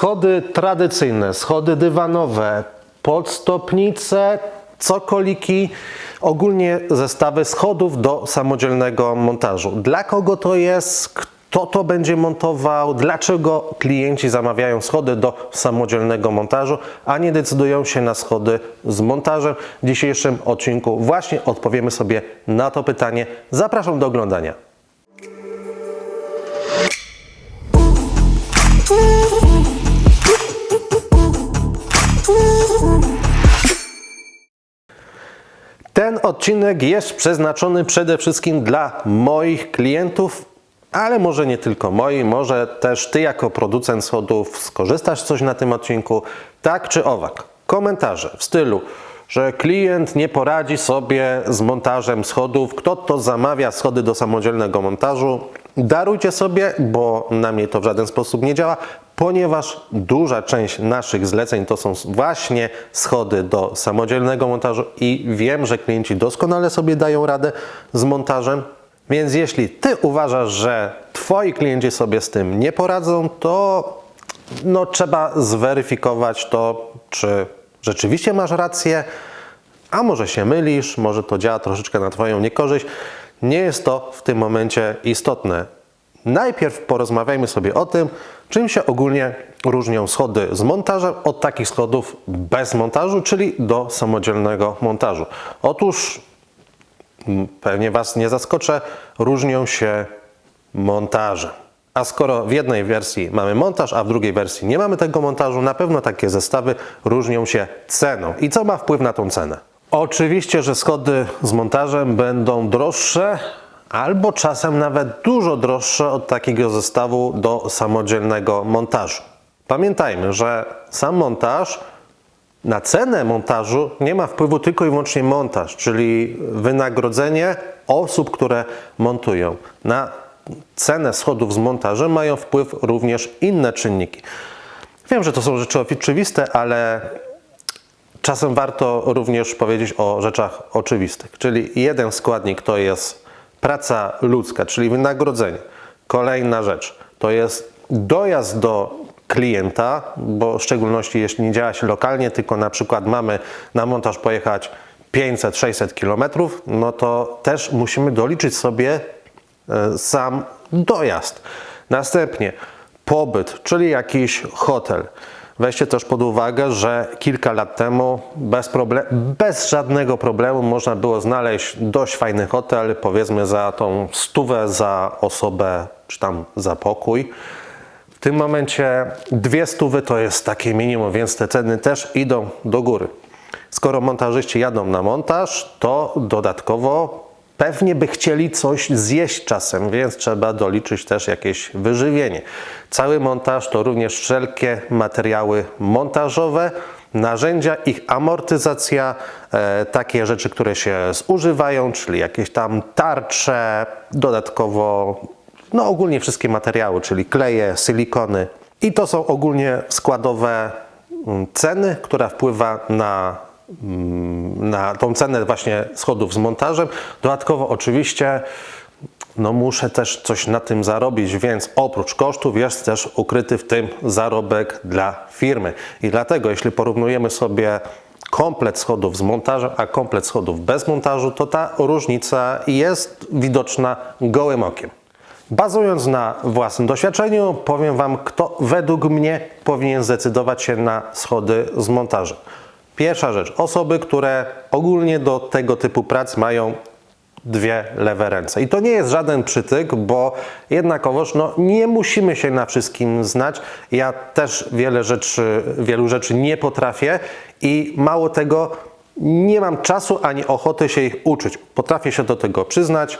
Schody tradycyjne, schody dywanowe, podstopnice, cokoliki, ogólnie zestawy schodów do samodzielnego montażu. Dla kogo to jest? Kto to będzie montował? Dlaczego klienci zamawiają schody do samodzielnego montażu, a nie decydują się na schody z montażem? W dzisiejszym odcinku właśnie odpowiemy sobie na to pytanie. Zapraszam do oglądania. Ten odcinek jest przeznaczony przede wszystkim dla moich klientów, ale może nie tylko moi, może też Ty jako producent schodów skorzystasz coś na tym odcinku, tak czy owak. Komentarze w stylu, że klient nie poradzi sobie z montażem schodów, kto to zamawia schody do samodzielnego montażu, darujcie sobie, bo na mnie to w żaden sposób nie działa, ponieważ duża część naszych zleceń to są właśnie schody do samodzielnego montażu i wiem, że klienci doskonale sobie dają radę z montażem. Więc jeśli Ty uważasz, że Twoi klienci sobie z tym nie poradzą, to no, trzeba zweryfikować to, czy rzeczywiście masz rację, a może się mylisz, może to działa troszeczkę na Twoją niekorzyść. Nie jest to w tym momencie istotne. Najpierw porozmawiajmy sobie o tym, czym się ogólnie różnią schody z montażem od takich schodów bez montażu, czyli do samodzielnego montażu. Otóż m, pewnie Was nie zaskoczę, różnią się montażem. A skoro w jednej wersji mamy montaż, a w drugiej wersji nie mamy tego montażu, na pewno takie zestawy różnią się ceną. I co ma wpływ na tą cenę? Oczywiście, że schody z montażem będą droższe, albo czasem nawet dużo droższe od takiego zestawu do samodzielnego montażu. Pamiętajmy, że sam montaż na cenę montażu nie ma wpływu tylko i wyłącznie montaż, czyli wynagrodzenie osób, które montują. Na cenę schodów z montażem mają wpływ również inne czynniki. Wiem, że to są rzeczy oczywiste, ale czasem warto również powiedzieć o rzeczach oczywistych. Czyli jeden składnik to jest praca ludzka, czyli wynagrodzenie. Kolejna rzecz to jest dojazd do klienta, bo w szczególności jeśli nie działa się lokalnie, tylko na przykład mamy na montaż pojechać 500-600 km, no to też musimy doliczyć sobie e, sam dojazd. Następnie pobyt, czyli jakiś hotel. Weźcie też pod uwagę, że kilka lat temu bez, problem, bez żadnego problemu można było znaleźć dość fajny hotel, powiedzmy za tą stówę za osobę, czy tam za pokój. W tym momencie dwie stówy to jest takie minimum, więc te ceny też idą do góry. Skoro montażyści jadą na montaż, to dodatkowo pewnie by chcieli coś zjeść czasem, więc trzeba doliczyć też jakieś wyżywienie. Cały montaż to również wszelkie materiały montażowe, narzędzia, ich amortyzacja, e, takie rzeczy, które się zużywają, czyli jakieś tam tarcze, dodatkowo, no ogólnie wszystkie materiały, czyli kleje, silikony. I to są ogólnie składowe mm, ceny, która wpływa na na tą cenę właśnie schodów z montażem. Dodatkowo oczywiście no muszę też coś na tym zarobić, więc oprócz kosztów jest też ukryty w tym zarobek dla firmy. I dlatego jeśli porównujemy sobie komplet schodów z montażem, a komplet schodów bez montażu, to ta różnica jest widoczna gołym okiem. Bazując na własnym doświadczeniu, powiem Wam, kto według mnie powinien zdecydować się na schody z montażem. Pierwsza rzecz, osoby, które ogólnie do tego typu prac mają dwie lewe ręce. I to nie jest żaden przytyk, bo jednakowoż no, nie musimy się na wszystkim znać. Ja też wiele rzeczy, wielu rzeczy nie potrafię i mało tego, nie mam czasu ani ochoty się ich uczyć. Potrafię się do tego przyznać.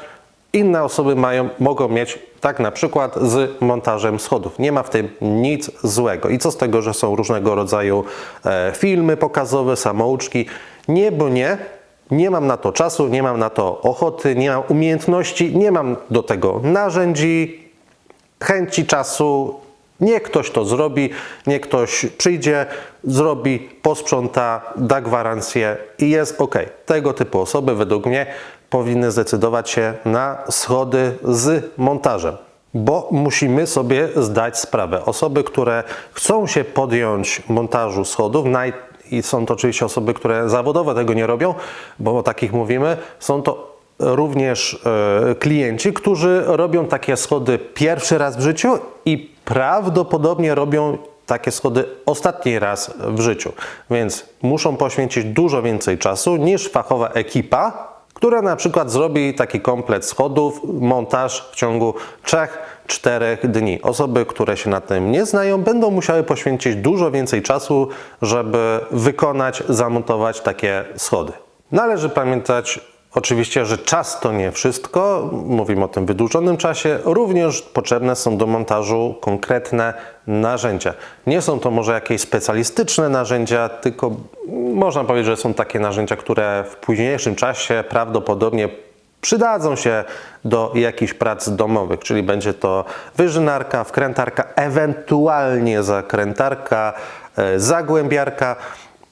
Inne osoby mają, mogą mieć tak na przykład z montażem schodów. Nie ma w tym nic złego. I co z tego, że są różnego rodzaju e, filmy pokazowe, samouczki? Nie, bo nie. Nie mam na to czasu, nie mam na to ochoty, nie mam umiejętności, nie mam do tego narzędzi, chęci czasu. Niech ktoś to zrobi, niech ktoś przyjdzie, zrobi, posprząta, da gwarancję i jest ok. Tego typu osoby według mnie powinny zdecydować się na schody z montażem. bo musimy sobie zdać sprawę. Osoby, które chcą się podjąć montażu schodów, naj, i są to oczywiście osoby, które zawodowo tego nie robią, bo o takich mówimy, są to również e, klienci, którzy robią takie schody pierwszy raz w życiu i prawdopodobnie robią takie schody ostatni raz w życiu. Więc muszą poświęcić dużo więcej czasu niż fachowa ekipa, która na przykład zrobi taki komplet schodów, montaż w ciągu 3-4 dni. Osoby, które się na tym nie znają, będą musiały poświęcić dużo więcej czasu, żeby wykonać, zamontować takie schody. Należy pamiętać oczywiście, że czas to nie wszystko. Mówimy o tym wydłużonym czasie. Również potrzebne są do montażu konkretne narzędzia. Nie są to może jakieś specjalistyczne narzędzia, tylko można powiedzieć, że są takie narzędzia, które w późniejszym czasie prawdopodobnie przydadzą się do jakichś prac domowych, czyli będzie to wyżynarka, wkrętarka, ewentualnie zakrętarka, e, zagłębiarka.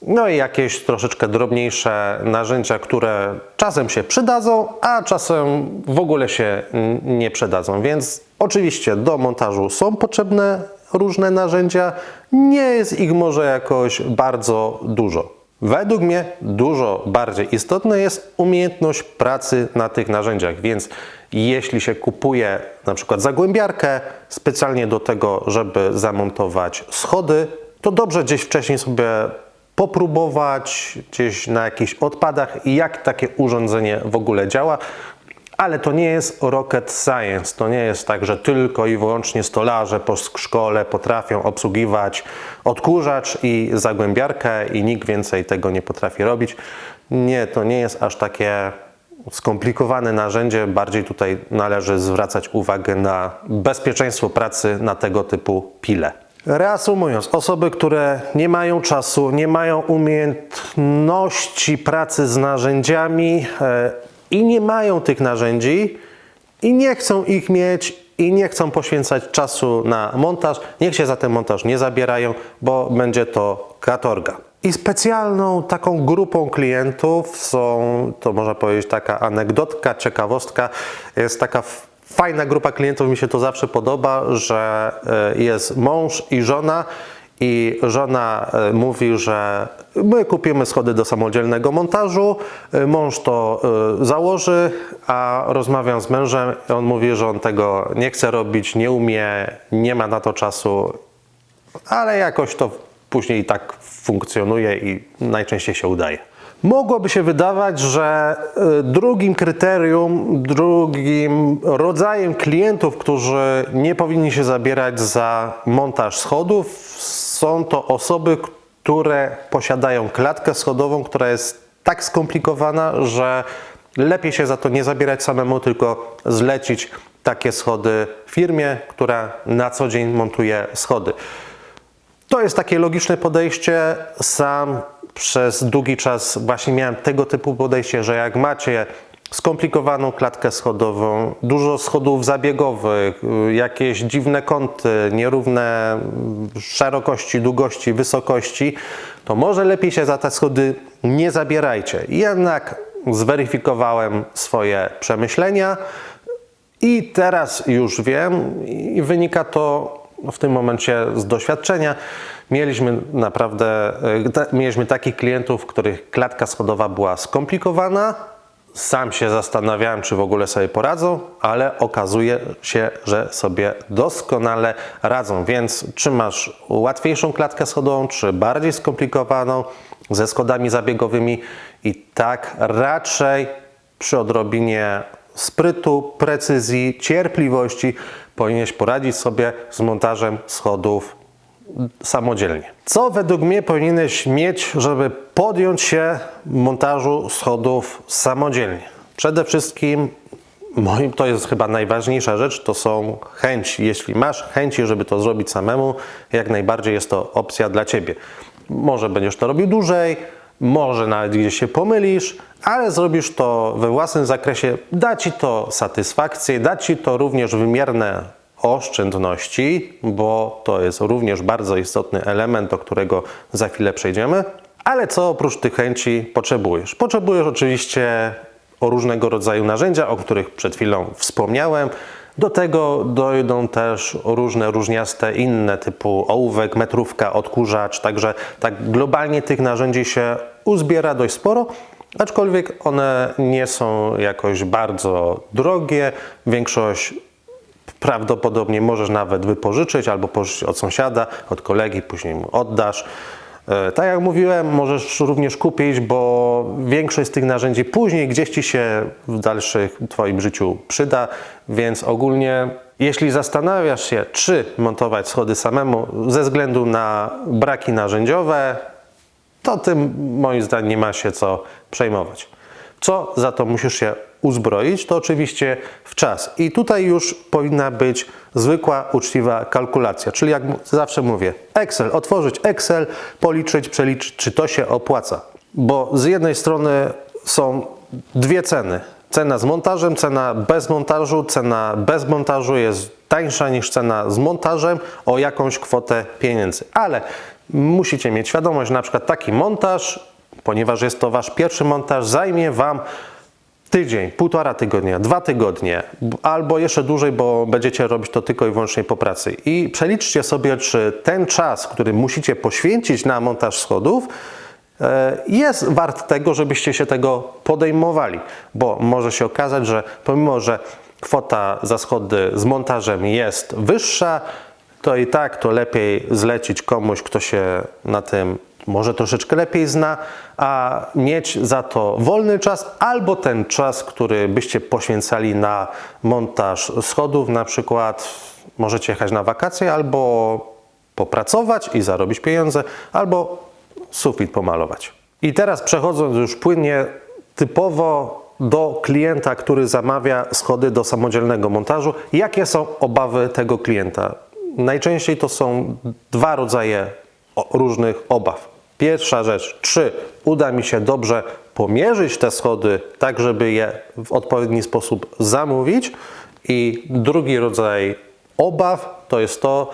No i jakieś troszeczkę drobniejsze narzędzia, które czasem się przydadzą, a czasem w ogóle się nie przydadzą. Więc oczywiście do montażu są potrzebne różne narzędzia, nie jest ich może jakoś bardzo dużo. Według mnie dużo bardziej istotna jest umiejętność pracy na tych narzędziach, więc jeśli się kupuje na przykład zagłębiarkę specjalnie do tego, żeby zamontować schody, to dobrze gdzieś wcześniej sobie popróbować gdzieś na jakichś odpadach, jak takie urządzenie w ogóle działa. Ale to nie jest rocket science. To nie jest tak, że tylko i wyłącznie stolarze po szkole potrafią obsługiwać odkurzacz i zagłębiarkę i nikt więcej tego nie potrafi robić. Nie, to nie jest aż takie skomplikowane narzędzie. Bardziej tutaj należy zwracać uwagę na bezpieczeństwo pracy na tego typu pile. Reasumując, osoby, które nie mają czasu, nie mają umiejętności pracy z narzędziami e, i nie mają tych narzędzi i nie chcą ich mieć i nie chcą poświęcać czasu na montaż, niech się za ten montaż nie zabierają, bo będzie to katorga. I specjalną taką grupą klientów są, to można powiedzieć, taka anegdotka, ciekawostka, jest taka fajna grupa klientów, mi się to zawsze podoba, że e, jest mąż i żona i żona e, mówi, że my kupimy schody do samodzielnego montażu, e, mąż to założy, a rozmawiam z mężem on mówi, że on tego nie chce robić, nie umie, nie ma na to czasu, ale jakoś to później tak funkcjonuje i najczęściej się udaje. Mogłoby się wydawać, że y, drugim kryterium, drugim rodzajem klientów, którzy nie powinni się zabierać za montaż schodów, są to osoby, które posiadają klatkę schodową, która jest tak skomplikowana, że lepiej się za to nie zabierać samemu, tylko zlecić takie schody firmie, która na co dzień montuje schody. To jest takie logiczne podejście. Sam przez długi czas właśnie miałem tego typu podejście, że jak macie skomplikowaną klatkę schodową, dużo schodów zabiegowych, jakieś dziwne kąty, nierówne szerokości, długości, wysokości, to może lepiej się za te schody nie zabierajcie. Jednak zweryfikowałem swoje przemyślenia i teraz już wiem i wynika to w tym momencie z doświadczenia. Mieliśmy naprawdę, e, mieliśmy takich klientów, których klatka schodowa była skomplikowana. Sam się zastanawiałem, czy w ogóle sobie poradzą, ale okazuje się, że sobie doskonale radzą. Więc czy masz łatwiejszą klatkę schodową, czy bardziej skomplikowaną, ze schodami zabiegowymi, i tak raczej przy odrobinie sprytu, precyzji, cierpliwości powinieneś poradzić sobie z montażem schodów samodzielnie. Co według mnie powinieneś mieć, żeby podjąć się montażu schodów samodzielnie? Przede wszystkim moim to jest chyba najważniejsza rzecz, to są chęci. Jeśli masz chęci, żeby to zrobić samemu, jak najbardziej jest to opcja dla Ciebie. Może będziesz to robił dłużej, może nawet gdzieś się pomylisz, ale zrobisz to we własnym zakresie, da Ci to satysfakcję, da Ci to również wymierne oszczędności, bo to jest również bardzo istotny element, do którego za chwilę przejdziemy. Ale co oprócz tych chęci potrzebujesz? Potrzebujesz oczywiście o różnego rodzaju narzędzia, o których przed chwilą wspomniałem. Do tego dojdą też różne różniaste inne typu ołówek, metrówka, odkurzacz, także tak globalnie tych narzędzi się uzbiera dość sporo, aczkolwiek one nie są jakoś bardzo drogie. Większość prawdopodobnie możesz nawet wypożyczyć albo pożyczyć od sąsiada, od kolegi, później mu oddasz. E, Tak jak mówiłem, możesz również kupić, bo większość z tych narzędzi później gdzieś Ci się w dalszym Twoim życiu przyda, więc ogólnie jeśli zastanawiasz się, czy montować schody samemu ze względu na braki narzędziowe, to tym moim zdaniem nie ma się co przejmować. Co za to musisz się uzbroić, to oczywiście w czas. I tutaj już powinna być zwykła, uczciwa kalkulacja. Czyli jak zawsze mówię, Excel, otworzyć Excel, policzyć, przeliczyć, czy to się opłaca. Bo z jednej strony są dwie ceny. Cena z montażem, cena bez montażu. Cena bez montażu jest tańsza niż cena z montażem o jakąś kwotę pieniędzy. Ale musicie mieć świadomość, że na przykład taki montaż, ponieważ jest to wasz pierwszy montaż, zajmie wam tydzień, półtora tygodnia, dwa tygodnie, albo jeszcze dłużej, bo będziecie robić to tylko i wyłącznie po pracy. I przeliczcie sobie, czy ten czas, który musicie poświęcić na montaż schodów, e, jest wart tego, żebyście się tego podejmowali, bo może się okazać, że pomimo, że kwota za schody z montażem jest wyższa, to i tak to lepiej zlecić komuś, kto się na tym może troszeczkę lepiej zna, a mieć za to wolny czas albo ten czas, który byście poświęcali na montaż schodów, na przykład możecie jechać na wakacje albo popracować i zarobić pieniądze, albo sufit pomalować. I teraz przechodząc już płynnie typowo do klienta, który zamawia schody do samodzielnego montażu, jakie są obawy tego klienta? Najczęściej to są dwa rodzaje różnych obaw. Pierwsza rzecz, czy uda mi się dobrze pomierzyć te schody, tak żeby je w odpowiedni sposób zamówić? I drugi rodzaj obaw to jest to,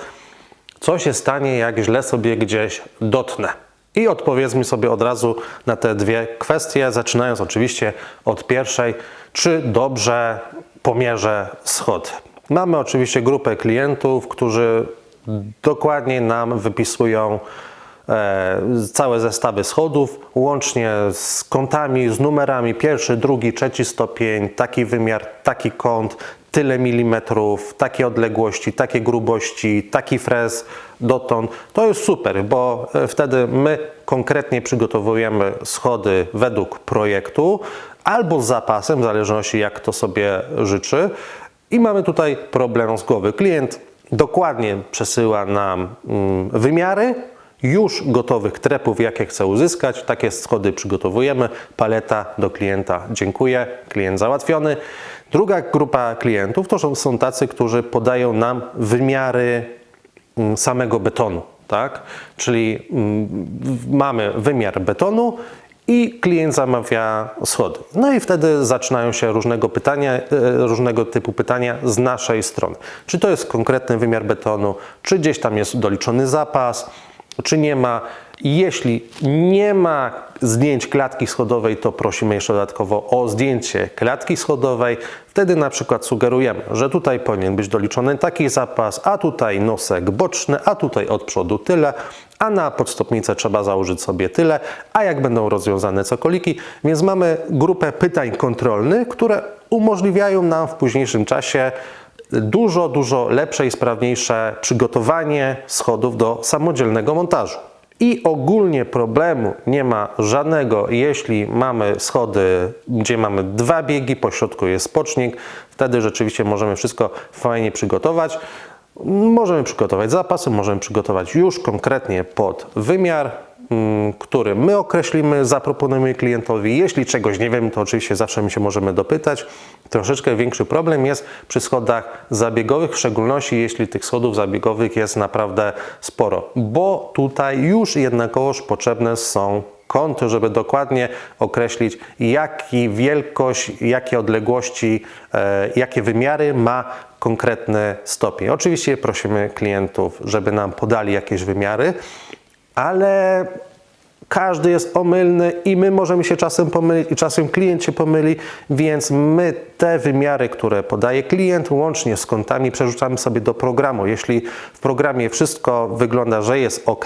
co się stanie, jak źle sobie gdzieś dotnę. I odpowiedzmy sobie od razu na te dwie kwestie, zaczynając oczywiście od pierwszej, czy dobrze pomierzę schody. Mamy oczywiście grupę klientów, którzy dokładnie nam wypisują całe zestawy schodów, łącznie z kątami, z numerami pierwszy, drugi, trzeci stopień, taki wymiar, taki kąt, tyle milimetrów, takie odległości, takie grubości, taki frez dotąd. To jest super, bo e, wtedy my konkretnie przygotowujemy schody według projektu albo z zapasem, w zależności jak to sobie życzy. I mamy tutaj problem z głowy. Klient dokładnie przesyła nam mm, wymiary, już gotowych trepów, jakie chce uzyskać. Takie schody przygotowujemy. Paleta do klienta. Dziękuję. Klient załatwiony. Druga grupa klientów to są- tacy, którzy podają nam wymiary mm, samego betonu, tak? Czyli mm, mamy wymiar betonu i klient zamawia schody. No i wtedy zaczynają się różnego pytania, e, różnego typu pytania z naszej strony. Czy to jest konkretny wymiar betonu, czy gdzieś tam jest doliczony zapas, czy nie ma. Jeśli nie ma zdjęć klatki schodowej, to prosimy jeszcze dodatkowo o zdjęcie klatki schodowej. Wtedy na przykład sugerujemy, że tutaj powinien być doliczony taki zapas, a tutaj nosek boczny, a tutaj od przodu tyle, a na podstopnicę trzeba założyć sobie tyle, a jak będą rozwiązane cokoliki. Więc mamy grupę pytań kontrolnych, które umożliwiają nam w późniejszym czasie dużo, dużo lepsze i sprawniejsze przygotowanie schodów do samodzielnego montażu. I ogólnie problemu nie ma żadnego, jeśli mamy schody, gdzie mamy dwa biegi, po środku jest spocznik, wtedy rzeczywiście możemy wszystko fajnie przygotować. Możemy przygotować zapasy, możemy przygotować już konkretnie pod wymiar, który my określimy, zaproponujemy klientowi. Jeśli czegoś nie wiemy, to oczywiście zawsze my się możemy dopytać. Troszeczkę większy problem jest przy schodach zabiegowych, w szczególności jeśli tych schodów zabiegowych jest naprawdę sporo, bo tutaj już jednakowoż potrzebne są kąty, żeby dokładnie określić, jaki wielkość, jakie odległości, e, jakie wymiary ma konkretny stopień. Oczywiście prosimy klientów, żeby nam podali jakieś wymiary, ale każdy jest omylny i my możemy się czasem pomylić i czasem klient się pomyli, więc my te wymiary, które podaje klient łącznie z kątami przerzucamy sobie do programu. Jeśli w programie wszystko wygląda, że jest ok,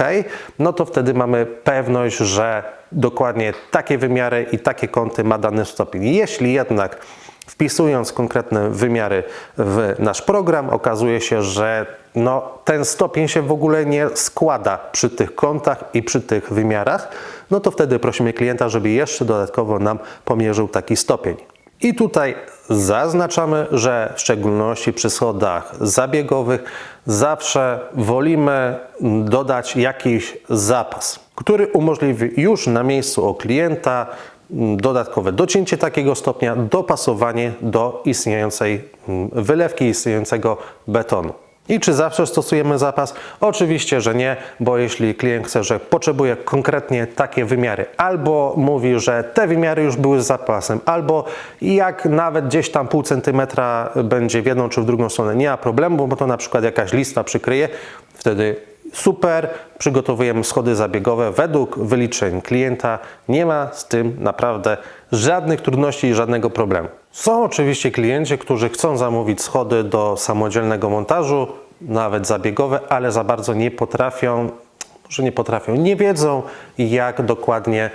no to wtedy mamy pewność, że dokładnie takie wymiary i takie kąty ma dany stopień. Jeśli jednak wpisując konkretne wymiary w nasz program, okazuje się, że no, ten stopień się w ogóle nie składa przy tych kątach i przy tych wymiarach, no to wtedy prosimy klienta, żeby jeszcze dodatkowo nam pomierzył taki stopień. I tutaj zaznaczamy, że w szczególności przy schodach zabiegowych zawsze wolimy dodać jakiś zapas, który umożliwi już na miejscu o klienta dodatkowe docięcie takiego stopnia, dopasowanie do istniejącej mm, wylewki, istniejącego betonu. I czy zawsze stosujemy zapas? Oczywiście, że nie, bo jeśli klient chce, że potrzebuje konkretnie takie wymiary, albo mówi, że te wymiary już były z zapasem, albo jak nawet gdzieś tam pół centymetra będzie w jedną czy w drugą stronę, nie ma problemu, bo to na przykład jakaś lista przykryje, wtedy super, przygotowujemy schody zabiegowe według wyliczeń klienta. Nie ma z tym naprawdę żadnych trudności i żadnego problemu. Są oczywiście klienci, którzy chcą zamówić schody do samodzielnego montażu, nawet zabiegowe, ale za bardzo nie potrafią, może nie potrafią, nie wiedzą jak dokładnie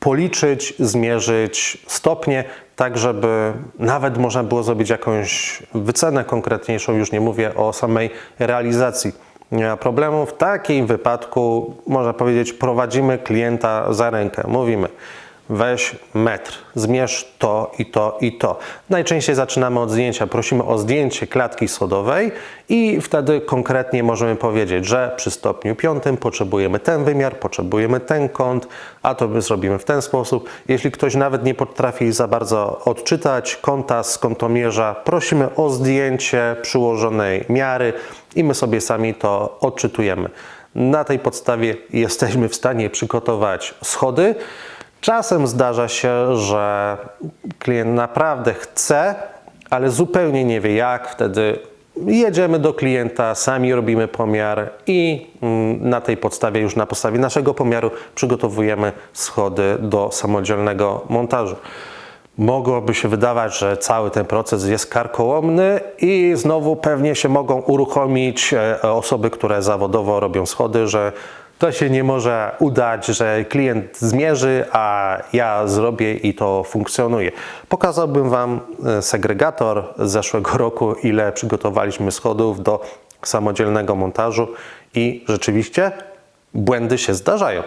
policzyć, zmierzyć stopnie, tak żeby nawet można było zrobić jakąś wycenę konkretniejszą, już nie mówię o samej realizacji nie ma problemu. W takim wypadku, można powiedzieć, prowadzimy klienta za rękę. Mówimy, weź metr, zmierz to i to i to. Najczęściej zaczynamy od zdjęcia. Prosimy o zdjęcie klatki schodowej i wtedy konkretnie możemy powiedzieć, że przy stopniu piątym potrzebujemy ten wymiar, potrzebujemy ten kąt, a to my zrobimy w ten sposób. Jeśli ktoś nawet nie potrafi za bardzo odczytać kąta z kątomierza, prosimy o zdjęcie przyłożonej miary i my sobie sami to odczytujemy. Na tej podstawie jesteśmy w stanie przygotować schody. Czasem zdarza się, że klient naprawdę chce, ale zupełnie nie wie jak. Wtedy jedziemy do klienta, sami robimy pomiar i mm, na tej podstawie, już na podstawie naszego pomiaru, przygotowujemy schody do samodzielnego montażu. Mogłoby się wydawać, że cały ten proces jest karkołomny i znowu pewnie się mogą uruchomić e, osoby, które zawodowo robią schody, że to się nie może udać, że klient zmierzy, a ja zrobię i to funkcjonuje. Pokazałbym Wam e, segregator z zeszłego roku, ile przygotowaliśmy schodów do samodzielnego montażu i rzeczywiście błędy się zdarzają.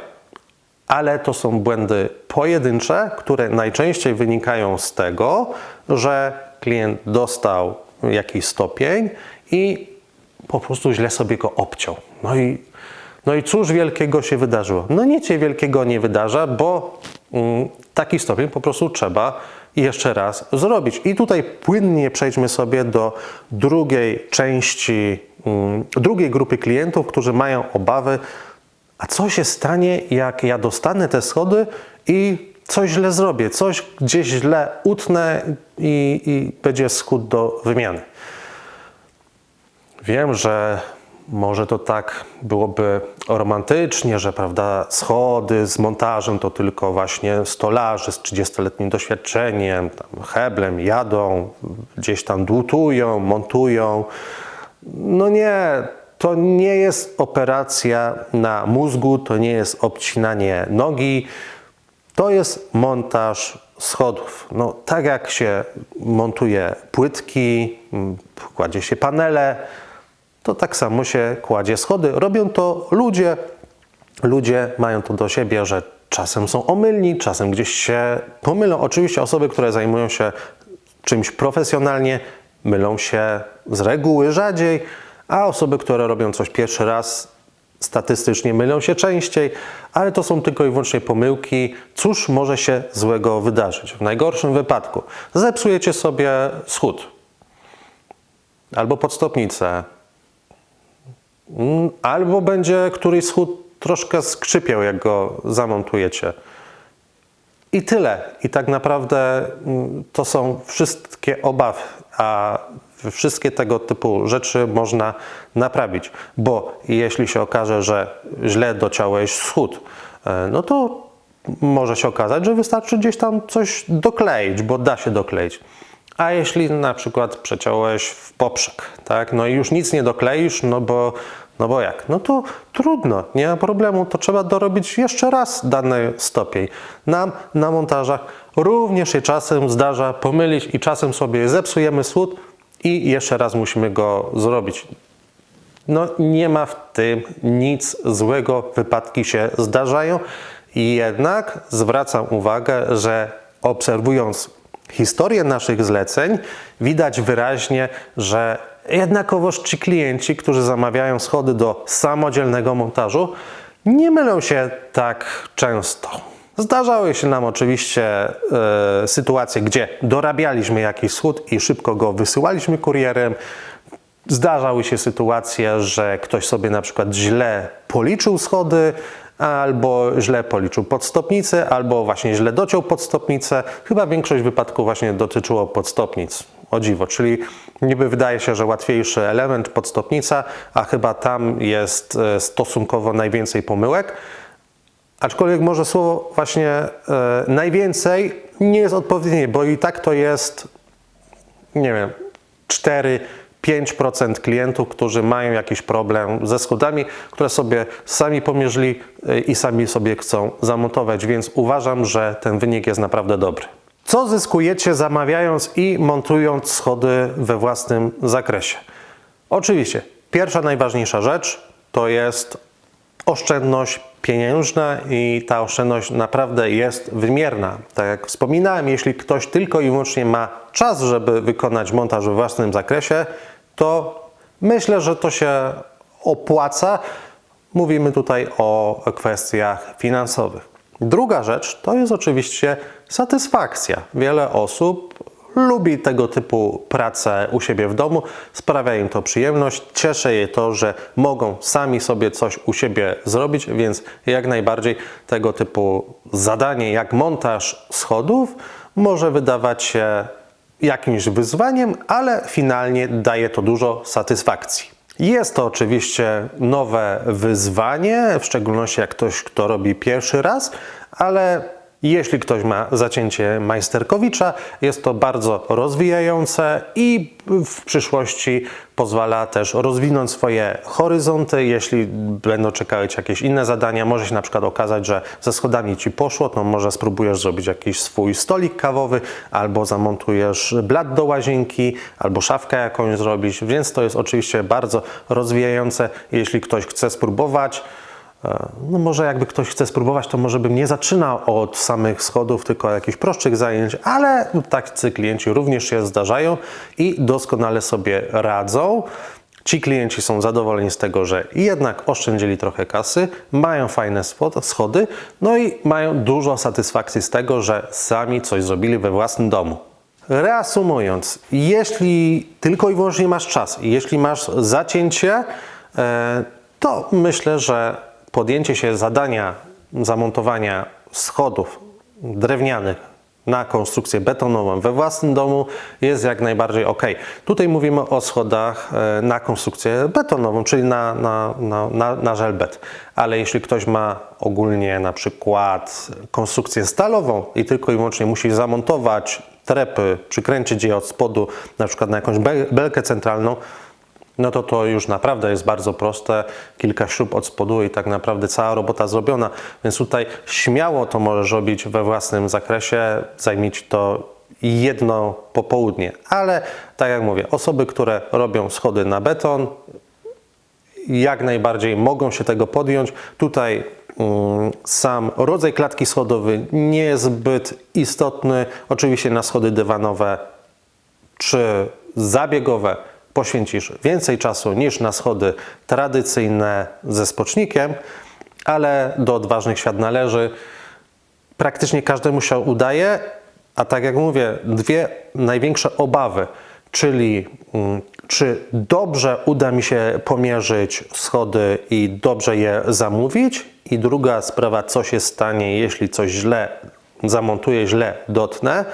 Ale to są błędy pojedyncze, które najczęściej wynikają z tego, że klient dostał jakiś stopień i po prostu źle sobie go obciął. No i no i cóż wielkiego się wydarzyło? No nic się wielkiego nie wydarza, bo mm, taki stopień po prostu trzeba jeszcze raz zrobić. I tutaj płynnie przejdźmy sobie do drugiej części, mm, drugiej grupy klientów, którzy mają obawy, a co się stanie, jak ja dostanę te schody i coś źle zrobię, coś gdzieś źle utnę i, i będzie schód do wymiany. Wiem, że może to tak byłoby romantycznie, że prawda, schody z montażem to tylko właśnie stolarze z 30-letnim doświadczeniem, tam heblem jadą, gdzieś tam dłutują, montują. No nie, to nie jest operacja na mózgu, to nie jest obcinanie nogi, to jest montaż schodów. No, tak jak się montuje płytki, kładzie się panele, to tak samo się kładzie schody. Robią to ludzie. Ludzie mają to do siebie, że czasem są omylni, czasem gdzieś się pomylą. Oczywiście osoby, które zajmują się czymś profesjonalnie, mylą się z reguły rzadziej, a osoby, które robią coś pierwszy raz, statystycznie mylą się częściej, ale to są tylko i wyłącznie pomyłki. Cóż może się złego wydarzyć? W najgorszym wypadku zepsujecie sobie schód albo podstopnicę, albo będzie któryś schód troszkę skrzypiał, jak go zamontujecie. I tyle. I tak naprawdę mm, to są wszystkie obawy, a wszystkie tego typu rzeczy można naprawić. Bo jeśli się okaże, że źle dociąłeś schód, e, no to może się okazać, że wystarczy gdzieś tam coś dokleić, bo da się dokleić. A jeśli na przykład przeciąłeś w poprzek, tak, no i już nic nie dokleisz, no bo, no bo jak? No to trudno, nie ma problemu, to trzeba dorobić jeszcze raz dany stopień. Nam na montażach również się czasem zdarza pomylić i czasem sobie zepsujemy słód i jeszcze raz musimy go zrobić. No nie ma w tym nic złego, wypadki się zdarzają jednak zwracam uwagę, że obserwując historię naszych zleceń, widać wyraźnie, że jednakowoż ci klienci, którzy zamawiają schody do samodzielnego montażu, nie mylą się tak często. Zdarzały się nam oczywiście e, sytuacje, gdzie dorabialiśmy jakiś schód i szybko go wysyłaliśmy kurierem. Zdarzały się sytuacje, że ktoś sobie na przykład źle policzył schody, albo źle policzył podstopnicę, albo właśnie źle dociął podstopnicę. Chyba większość wypadków właśnie dotyczyło podstopnic. O dziwo, czyli niby wydaje się, że łatwiejszy element podstopnica, a chyba tam jest e, stosunkowo najwięcej pomyłek. Aczkolwiek może słowo właśnie e, najwięcej nie jest odpowiednie, bo i tak to jest, nie wiem, 4-5% klientów, którzy mają jakiś problem ze schodami, które sobie sami pomierzyli e, i sami sobie chcą zamontować, więc uważam, że ten wynik jest naprawdę dobry. Co zyskujecie zamawiając i montując schody we własnym zakresie? Oczywiście, pierwsza najważniejsza rzecz to jest oszczędność pieniężna i ta oszczędność naprawdę jest wymierna. Tak jak wspominałem, jeśli ktoś tylko i wyłącznie ma czas, żeby wykonać montaż we własnym zakresie, to myślę, że to się opłaca. Mówimy tutaj o kwestiach finansowych. Druga rzecz to jest oczywiście satysfakcja. Wiele osób lubi tego typu pracę u siebie w domu, sprawia im to przyjemność, cieszy je to, że mogą sami sobie coś u siebie zrobić, więc jak najbardziej tego typu zadanie jak montaż schodów może wydawać się jakimś wyzwaniem, ale finalnie daje to dużo satysfakcji. Jest to oczywiście nowe wyzwanie, w szczególności jak ktoś, kto robi pierwszy raz, ale jeśli ktoś ma zacięcie majsterkowicza, jest to bardzo rozwijające i w przyszłości pozwala też rozwinąć swoje horyzonty. Jeśli będą czekały Ci jakieś inne zadania, może się na przykład okazać, że ze schodami Ci poszło, to może spróbujesz zrobić jakiś swój stolik kawowy, albo zamontujesz blat do łazienki, albo szafkę jakąś zrobić, więc to jest oczywiście bardzo rozwijające. Jeśli ktoś chce spróbować, no może jakby ktoś chce spróbować, to może bym nie zaczynał od samych schodów, tylko jakichś prostszych zajęć, ale tacy klienci również się zdarzają i doskonale sobie radzą. Ci klienci są zadowoleni z tego, że jednak oszczędzili trochę kasy, mają fajne schody, no i mają dużo satysfakcji z tego, że sami coś zrobili we własnym domu. Reasumując, jeśli tylko i wyłącznie masz czas i jeśli masz zacięcie, e, to myślę, że podjęcie się zadania zamontowania schodów drewnianych na konstrukcję betonową we własnym domu jest jak najbardziej ok. Tutaj mówimy o schodach e, na konstrukcję betonową, czyli na, na, na, na, na żelbet. Ale jeśli ktoś ma ogólnie na przykład konstrukcję stalową i tylko i wyłącznie musi zamontować trepy, przykręcić je od spodu, na przykład na jakąś belkę centralną, no to to już naprawdę jest bardzo proste. Kilka śrub od spodu i tak naprawdę cała robota zrobiona. Więc tutaj śmiało to możesz robić we własnym zakresie, zajmieć to jedno popołudnie. Ale tak jak mówię, osoby, które robią schody na beton, jak najbardziej mogą się tego podjąć. Tutaj um, sam rodzaj klatki schodowej nie jest zbyt istotny. Oczywiście na schody dywanowe czy zabiegowe poświęcisz więcej czasu niż na schody tradycyjne ze spocznikiem, ale do odważnych świat należy. Praktycznie każdemu się udaje, a tak jak mówię, dwie największe obawy, czyli mm, czy dobrze uda mi się pomierzyć schody i dobrze je zamówić, i druga sprawa, co się stanie, jeśli coś źle zamontuję, źle dotnę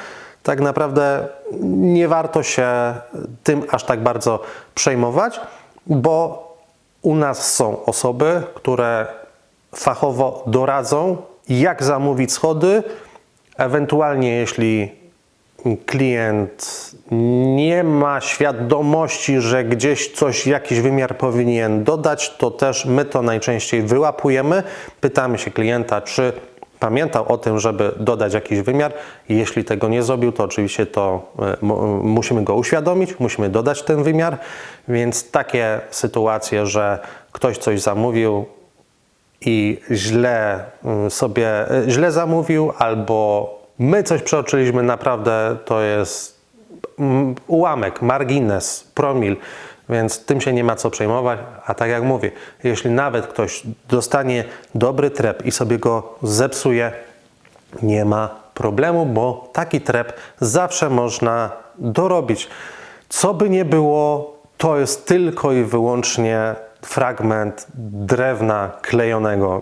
tak naprawdę nie warto się tym aż tak bardzo przejmować, bo u nas są osoby, które fachowo doradzą, jak zamówić schody, ewentualnie jeśli klient nie ma świadomości, że gdzieś coś, jakiś wymiar powinien dodać, to też my to najczęściej wyłapujemy. Pytamy się klienta, czy pamiętał o tym, żeby dodać jakiś wymiar. Jeśli tego nie zrobił, to oczywiście to e, mu- musimy go uświadomić, musimy dodać ten wymiar. Więc takie sytuacje, że ktoś coś zamówił, i źle y, sobie y, źle zamówił, albo my coś przeoczyliśmy, naprawdę to jest mm, ułamek, margines, promil, więc tym się nie ma co przejmować. A tak jak mówię, jeśli nawet ktoś dostanie dobry trep i sobie go zepsuje, nie ma problemu, bo taki trep zawsze można dorobić. Co by nie było, to jest tylko i wyłącznie fragment drewna klejonego.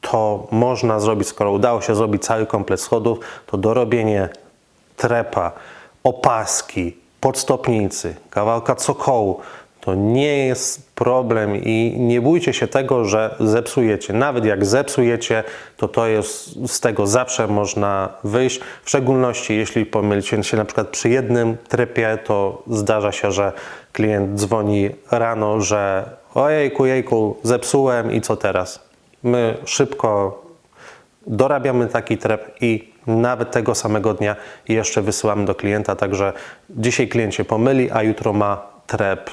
To można zrobić, skoro udało się zrobić cały komplet schodów, to dorobienie trepa, opaski, podstopnicy, kawałka cokołu, to nie jest problem i nie bójcie się tego, że zepsujecie. Nawet jak zepsujecie, to to jest, z tego zawsze można wyjść. W szczególności jeśli pomylicie się na przykład przy jednym trepie, to zdarza się, że klient dzwoni rano, że ojejku, jejku, zepsułem i co teraz? My szybko dorabiamy taki trep i nawet tego samego dnia jeszcze wysyłamy do klienta, także dzisiaj klient się pomyli, a jutro ma trep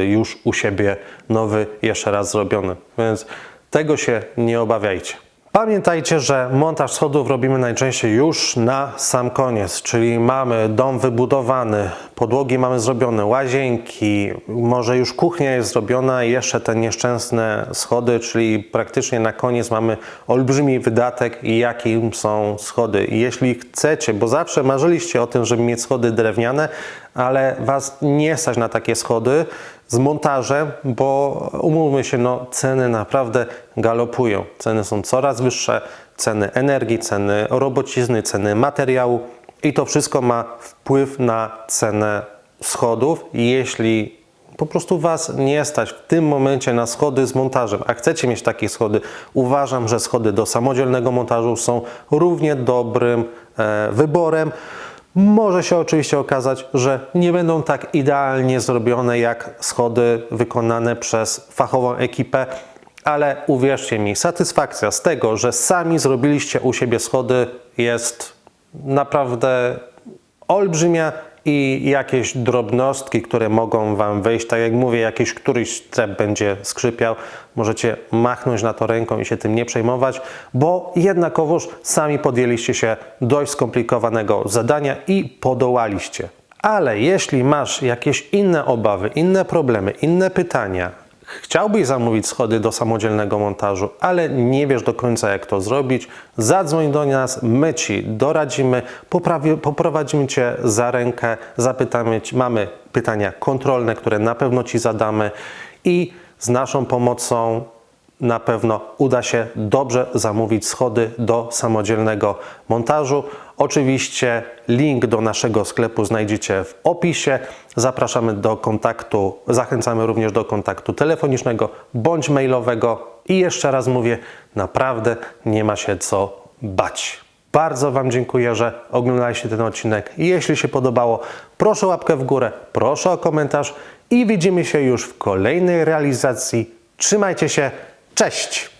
y, już u siebie nowy, jeszcze raz zrobiony. Więc tego się nie obawiajcie. Pamiętajcie, że montaż schodów robimy najczęściej już na sam koniec, czyli mamy dom wybudowany, podłogi mamy zrobione, łazienki, może już kuchnia jest zrobiona i jeszcze te nieszczęsne schody, czyli praktycznie na koniec mamy olbrzymi wydatek i jakim są schody. Jeśli chcecie, bo zawsze marzyliście o tym, żeby mieć schody drewniane, ale Was nie stać na takie schody z montażem, bo umówmy się, no ceny naprawdę galopują. Ceny są coraz wyższe, ceny energii, ceny robocizny, ceny materiału i to wszystko ma wpływ na cenę schodów. Jeśli po prostu Was nie stać w tym momencie na schody z montażem, a chcecie mieć takie schody, uważam, że schody do samodzielnego montażu są równie dobrym e, wyborem. Może się oczywiście okazać, że nie będą tak idealnie zrobione jak schody wykonane przez fachową ekipę, ale uwierzcie mi, satysfakcja z tego, że sami zrobiliście u siebie schody jest naprawdę olbrzymia i jakieś drobnostki, które mogą Wam wyjść, tak jak mówię, jakiś któryś trep będzie skrzypiał, możecie machnąć na to ręką i się tym nie przejmować, bo jednakowoż sami podjęliście się dość skomplikowanego zadania i podołaliście. Ale jeśli masz jakieś inne obawy, inne problemy, inne pytania, Chciałbyś zamówić schody do samodzielnego montażu, ale nie wiesz do końca jak to zrobić, zadzwoń do nas, my Ci doradzimy, poprowadzimy Cię za rękę, zapytamy Cię, mamy pytania kontrolne, które na pewno Ci zadamy i z naszą pomocą na pewno uda się dobrze zamówić schody do samodzielnego montażu. Oczywiście link do naszego sklepu znajdziecie w opisie. Zapraszamy do kontaktu, zachęcamy również do kontaktu telefonicznego bądź mailowego. I jeszcze raz mówię, naprawdę nie ma się co bać. Bardzo Wam dziękuję, że oglądaliście ten odcinek. Jeśli się podobało, proszę łapkę w górę, proszę o komentarz i widzimy się już w kolejnej realizacji. Trzymajcie się, cześć!